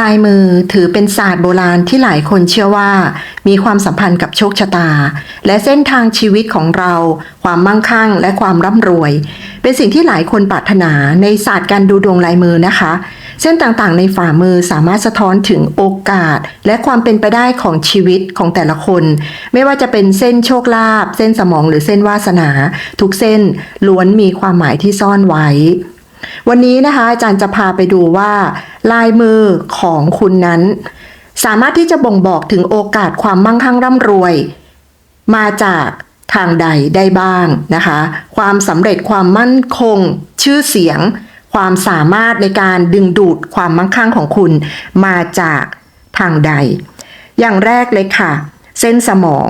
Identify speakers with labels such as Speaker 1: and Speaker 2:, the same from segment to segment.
Speaker 1: ลายมือถือเป็นศาสตร์โบราณที่หลายคนเชื่อว่า มีความสัมพันธ์กับโชคชะตา และเส้นทางชีวิตของเรา ความมั่งคั่ง และความร่ำรวย เป็นสิ่งที่หลายคนปรารถนาในศาสตร์การดูดวงลายมือนะคะ เส้นต่างๆ ในฝ่ามือสามารถสะท้อนถึงโอกาส และความเป็นไปได้ของชีวิตของแต่ละคน ไม่ว่าจะเป็นเส้นโชคลาภเส้นสมองหรือเส้นวาสนา ทุกเส้นล้วนมีความหมายที่ซ่อนไว้ วันนี้นะคะอาจารย์จะพาไปดูว่า ลายมือของคุณนั้น สามารถที่จะบ่งบอกถึงโอกาสความมั่งคั่งร่ำรวย มาจากทางใดได้บ้างนะคะ ความสำเร็จความมั่นคง ชื่อเสียง ความสามารถในการดึงดูดความมั่งคั่งของคุณ มาจากทางใด อย่างแรกเลยค่ะ เส้นสมอง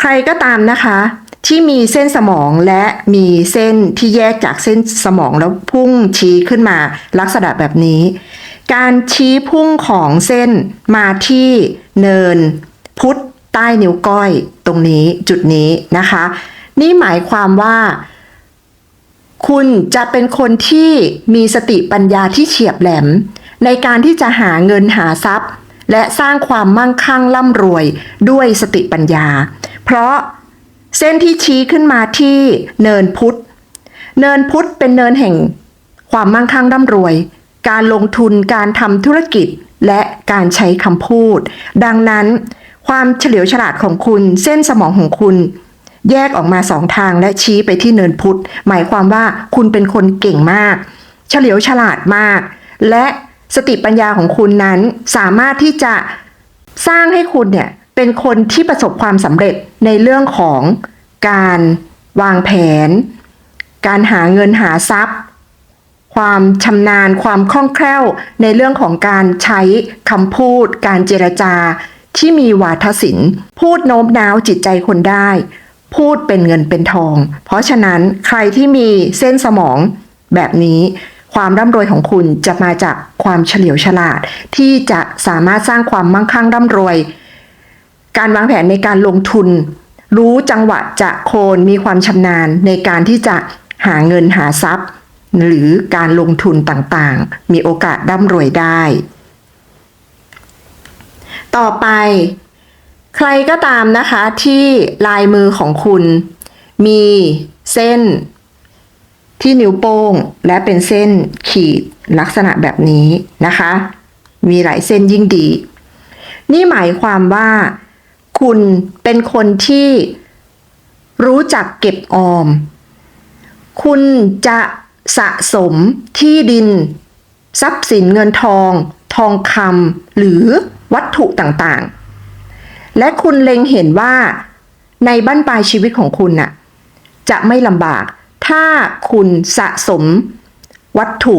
Speaker 1: ใครก็ตามนะคะ ที่มีเส้นสมองและมีเส้นที่แยกจากเส้นสมองแล้วพุ่งชี้ขึ้นมาลักษณะแบบนี้ การชี้พุ่งของเส้นมาที่เนินพุทธใต้นิ้วก้อยตรงนี้จุดนี้นะคะ นี่หมายความว่า คุณจะเป็นคนที่มีสติปัญญาที่เฉียบแหลม ในการที่จะหาเงินหาทรัพย์ และสร้างความมั่งคั่งร่ำรวยด้วยสติปัญญา เพราะ เส้นที่ชี้ขึ้นมาที่เนินพุทธ เนินพุทธเป็นเนินแห่ง ความมั่งคั่งร่ำรวย การลงทุนการทำธุรกิจและการใช้คำพูด ดังนั้น ความเฉลียวฉลาดของคุณเส้นสมองของคุณ แยกออกมาสองทางและชี้ไปที่เนินพุทธ หมายความว่าคุณเป็นคนเก่งมาก เฉลียวฉลาดมาก และสติปัญญาของคุณนั้นสามารถที่จะสร้างให้คุณเนี่ย เป็นคนที่ประสบความสำเร็จในเรื่องของการวางแผน การหาเงินหาทรัพย์ ความชำนาญความคล่องแคล่วในเรื่องของการใช้คำพูด การเจรจาที่มีวาทศิลป์ พูดโน้มน้าวจิตใจคนได้ พูดเป็นเงินเป็นทอง เพราะฉะนั้นใครที่มีเส้นสมองแบบนี้ ความร่ำรวยของคุณจะมาจากความเฉลียวฉลาด ที่จะสามารถสร้างความมั่งคั่งร่ำรวย การวางแผนในการลงทุน รู้จังหวะจะโคนมีความชำนาญในการที่จะหาเงินหาทรัพย์ หรือการลงทุนต่างๆ มีโอกาสร่ำรวยได้ ต่อไป ใครก็ตามนะคะที่ลายมือของคุณ มีเส้นที่นิ้วโป้งและเป็นเส้นขีดลักษณะแบบนี้นะคะ มีหลายเส้นยิ่งดี นี่หมายความว่า คุณเป็นคนที่รู้จักเก็บออม คุณจะสะสมที่ดิน ทรัพย์สินเงินทอง ทองคำหรือวัตถุต่างๆ และคุณเล็งเห็นว่าในบั้นปลายชีวิตของคุณน่ะจะไม่ลำบาก ถ้าคุณสะสม วัตถุ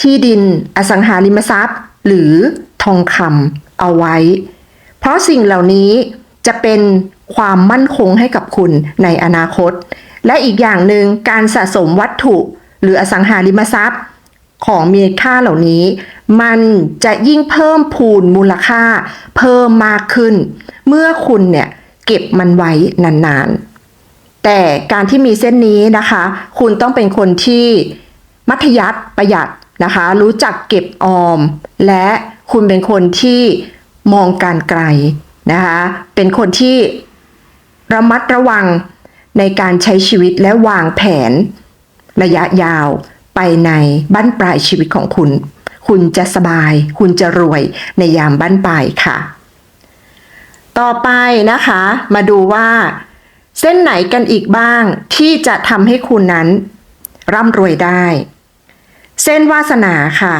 Speaker 1: ที่ดิน อสังหาริมทรัพย์ หรือทองคำเอาไว้ เพราะสิ่งเหล่านี้จะเป็นความมั่นคงให้กับคุณในอนาคต และอีกอย่างหนึ่งการสะสมวัตถุ หรืออสังหาริมทรัพย์ ของมีค่าเหล่านี้ มันจะยิ่งเพิ่มพูนมูลค่า เพิ่มมากขึ้น เมื่อคุณเนี่ยเก็บมันไว้นานๆ แต่การที่มีเส้นนี้นะคะ คุณต้องเป็นคนที่มัธยัติประหยัดนะคะ รู้จักเก็บออม และคุณเป็นคนที่ มองการไกลนะคะเป็นคนที่ระมัดระวังในการใช้ชีวิตและวางแผน ระยะยาวไปในบั้นปลายชีวิตของคุณ คุณจะสบาย คุณจะรวยในยามบั้นปลายค่ะ ต่อไปนะคะ มาดูว่า เส้นไหนกันอีกบ้างที่จะทำให้คุณนั้นร่ำรวยได้ เส้นวาสนาค่ะ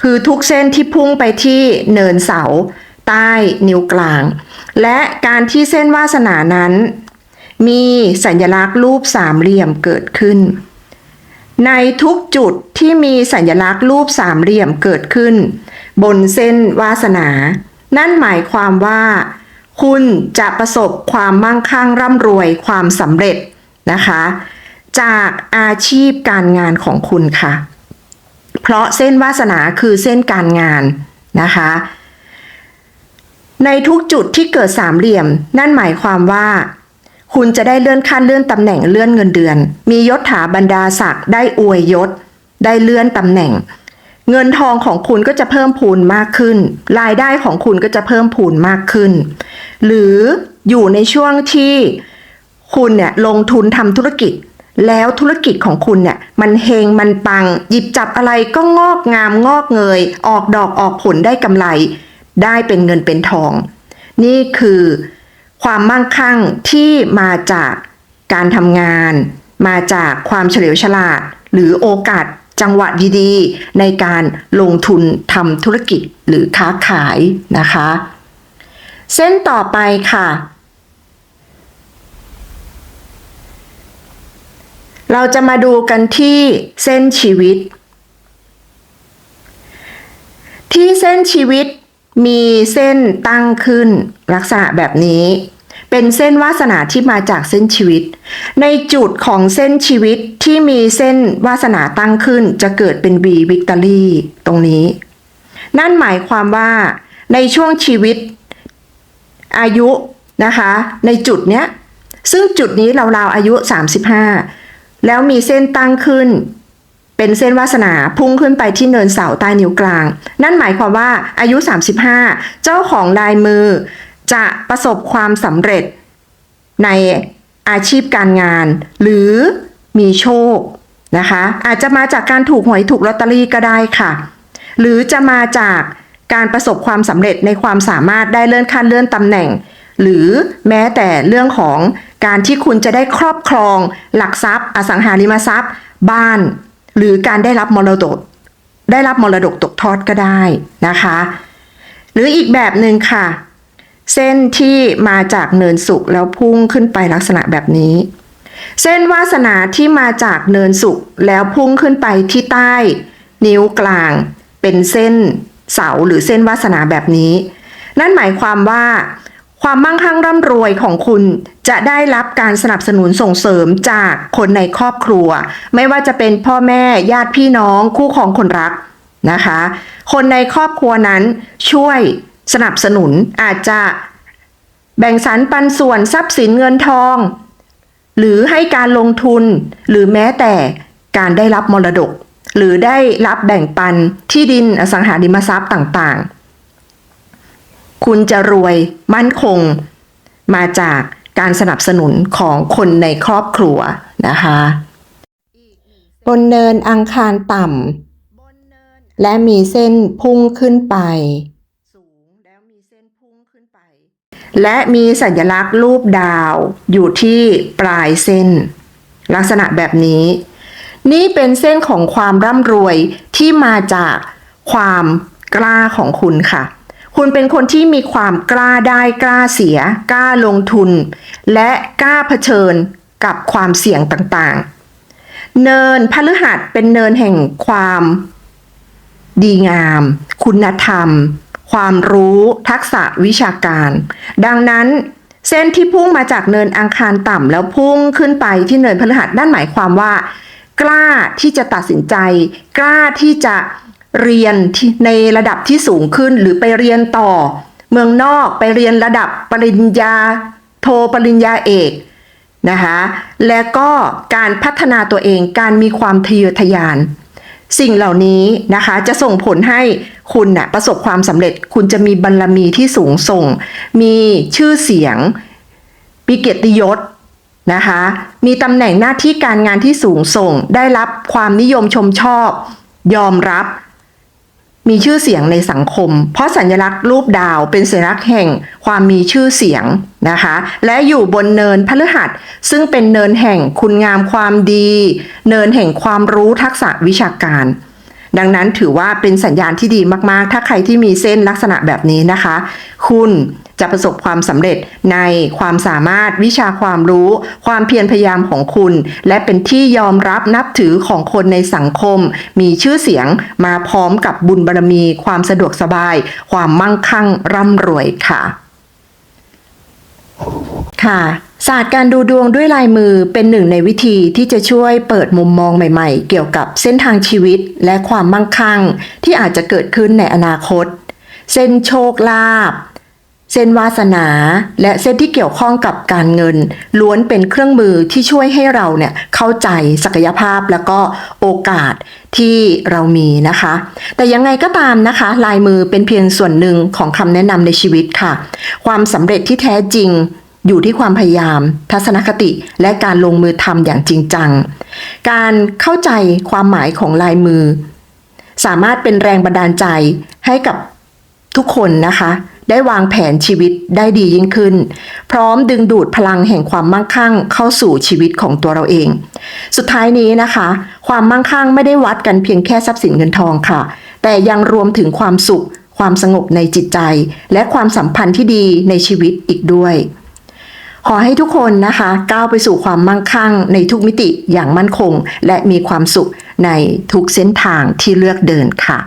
Speaker 1: คือทุกเส้นที่พุ่งไปที่เนินเสา ใต้นิ้วกลาง และการที่เส้นวาสนานั้น มีสัญลักษณ์รูปสามเหลี่ยมเกิดขึ้น ในทุกจุดที่มีสัญลักษณ์รูปสามเหลี่ยมเกิดขึ้น บนเส้นวาสนา นั่นหมายความว่า คุณจะประสบความมั่งคั่งร่ำรวยความสำเร็จนะคะ จากอาชีพการงานของคุณค่ะ เพราะเส้นวาสนาคือเส้นการงานนะคะ ในทุกจุดที่เกิดสามเหลี่ยม นั่นหมายความว่า คุณจะได้เลื่อนขั้นเลื่อนตำแหน่งเลื่อนเงินเดือน มียศถาบรรดาศักดิ์ได้อวยยศ ได้เลื่อนตำแหน่ง เงินทองของคุณก็จะเพิ่มพูนมากขึ้น รายได้ของคุณก็จะเพิ่มพูนมากขึ้น หรืออยู่ในช่วงที่คุณเนี่ยลงทุนทำธุรกิจ แล้วธุรกิจของคุณเนี่ยมันเฮงมันปัง หยิบจับอะไรก็งอกงามงอกเงย ออกดอกออกผลได้กำไร ได้เป็นเงินเป็นทอง นี่คือความมั่งคั่งที่มาจากการทำงาน มาจากความเฉลียวฉลาด หรือโอกาสจังหวะดีๆ ในการลงทุนทำธุรกิจหรือค้าขายนะคะ เส้นต่อไปค่ะ เราจะมาดูกันที่เส้นชีวิต ที่เส้นชีวิตมีเส้นตั้งขึ้นลักษณะแบบนี้ เป็นเส้นวาสนาที่มาจากเส้นชีวิต ในจุดของเส้นชีวิตที่มีเส้นวาสนาตั้งขึ้นจะเกิดเป็น V Victory ตรงนี้ นั่นหมายความว่าในช่วงชีวิตอายุนะคะ ในจุดเนี้ยซึ่งจุดนี้เราวๆอายุ 35 แล้วมีเส้นตั้งขึ้น เป็นเส้นวาสนาพุ่งขึ้นไปที่เนินเสาใต้นิ้วกลาง นั่นหมายความว่าอายุ 35 เจ้าของลายมือ จะประสบความสำเร็จ ในอาชีพการงาน หรือมีโชคนะคะ อาจจะมาจากการถูกหวยถูกลอตเตอรี่ก็ได้ค่ะ หรือจะมาจากการประสบความสำเร็จในความสามารถได้เลื่อนขั้นเลื่อนตำแหน่ง หรือแม้แต่เรื่องของ การที่คุณจะได้ครอบครอง หลักทรัพย์ อสังหาริมทรัพย์ บ้าน หรือการได้รับมรดก ได้รับมรดกตกทอดก็ได้นะคะ หรืออีกแบบหนึ่งค่ะ เส้นที่มาจากเนินสุขแล้วพุ่งขึ้นไปลักษณะแบบนี้ เส้นวาสนาที่มาจากเนินสุขแล้วพุ่งขึ้นไปที่ใต้ นิ้วกลาง เป็นเส้นเสาหรือเส้นวาสนาแบบนี้ นั่นหมายความว่า ความมั่งคั่งร่ำรวยของคุณจะได้รับการสนับสนุนส่งเสริมจากคนในครอบครัว ไม่ว่าจะเป็นพ่อแม่ญาติพี่น้องคู่ครองคนรักนะคะ คนในครอบครัวนั้นช่วยสนับสนุนอาจจะแบ่งสรรปันส่วนทรัพย์สินเงินทอง หรือให้การลงทุนหรือแม้แต่การได้รับมรดก หรือได้รับแบ่งปันที่ดินอสังหาริมทรัพย์ต่างๆ คุณจะรวยมั่นคง มาจากการสนับสนุนของคนในครอบครัวนะคะบนเนินอังคารต่ำและมีเส้นพุ่งขึ้นไป และมีสัญลักษณ์รูปดาวอยู่ที่ปลายเส้น ลักษณะแบบนี้ นี่เป็นเส้นของความร่ำรวยที่มาจากความกล้าของคุณค่ะ คุณเป็นคนที่มีความกล้าได้กล้าเสีย กล้าลงทุน และกล้าเผชิญกับความเสี่ยงต่างๆ เนินพฤหัสเป็นเนินแห่งความ ดีงาม คุณธรรม ความรู้ทักษะวิชาการ ดังนั้นเส้นที่พุ่งมาจากเนินอังคารต่ำแล้วพุ่งขึ้นไปที่เนินพฤหัสนั่นหมายความว่า กล้าที่จะตัดสินใจ กล้าที่จะ เรียนที่ในระดับที่สูงขึ้นหรือไปเรียนต่อ เมืองนอกไปเรียนระดับปริญญา โทปริญญาเอกนะคะและก็การพัฒนาตัวเองการมีความทะเยอทะยาน สิ่งเหล่านี้นะคะจะส่งผลให้คุณนะ่ะประสบความสำเร็จ คุณจะมีบรรลมีที่สูงส่ง มีชื่อเสียง มีเกียรติยศนะคะมีตำแหน่งหน้าที่การงานที่สูงส่ง ได้รับความนิยมชมชอบ ยอมรับ มีชื่อเสียงในสังคม เพราะสัญลักษณ์รูปดาวเป็นสัญลักษณ์แห่งความมีชื่อเสียงนะคะ และอยู่บนเนินพฤหัส ซึ่งเป็นเนินแห่งคุณงามความดี เนินแห่งความรู้ทักษะวิชาการ ดังนั้นถือว่าเป็นสัญญาณที่ดีมากๆ ถ้าใครที่มีเส้นลักษณะแบบนี้นะคะ คุณจะประสบความสำเร็จในความสามารถวิชาความรู้ ความเพียรพยายามของคุณ และเป็นที่ยอมรับนับถือของคนในสังคม มีชื่อเสียงมาพร้อมกับบุญบารมี ความสะดวกสบาย ความมั่งคั่งร่ำรวยค่ะ ค่ะศาสตร์การดูดวงด้วยลายมือเป็นหนึ่งในวิธีที่จะช่วยเปิดมุมมองใหม่ ๆ เกี่ยวกับเส้นทางชีวิตและความมั่งคั่ง ที่อาจจะเกิดขึ้นในอนาคต เส้นโชคลาภเส้นวาสนา และเส้นที่เกี่ยวข้องกับการเงิน ล้วนเป็นเครื่องมือที่ช่วยให้เราเนี่ยเข้าใจศักยภาพแล้วก็โอกาสที่เรามีนะคะ แต่ยังไงก็ตามนะคะ ลายมือเป็นเพียงส่วนหนึ่งของคำแนะนำในชีวิตค่ะ ความสำเร็จที่แท้จริง อยู่ที่ความพยายาม ทัศนคติและการลงมือทำอย่างจริงจัง การเข้าใจความหมายของลายมือ สามารถเป็นแรงบันดาลใจให้กับทุกคนนะคะ ได้วางแผนชีวิตได้ดียิ่งขึ้น พร้อมดึงดูดพลังแห่งความมั่งคั่งเข้าสู่ชีวิตของตัวเราเอง สุดท้ายนี้นะคะ ความมั่งคั่งไม่ได้วัดกันเพียงแค่ทรัพย์สินเงินทองค่ะ แต่ยังรวมถึงความสุข ความสงบในจิตใจ และความสัมพันธ์ที่ดีในชีวิตอีกด้วย ขอให้ทุกคนนะคะก้าวไปสู่ความมั่งคั่งในทุกมิติอย่างมั่นคง และมีความสุขในทุกเส้นทางที่เลือกเดินค่ะ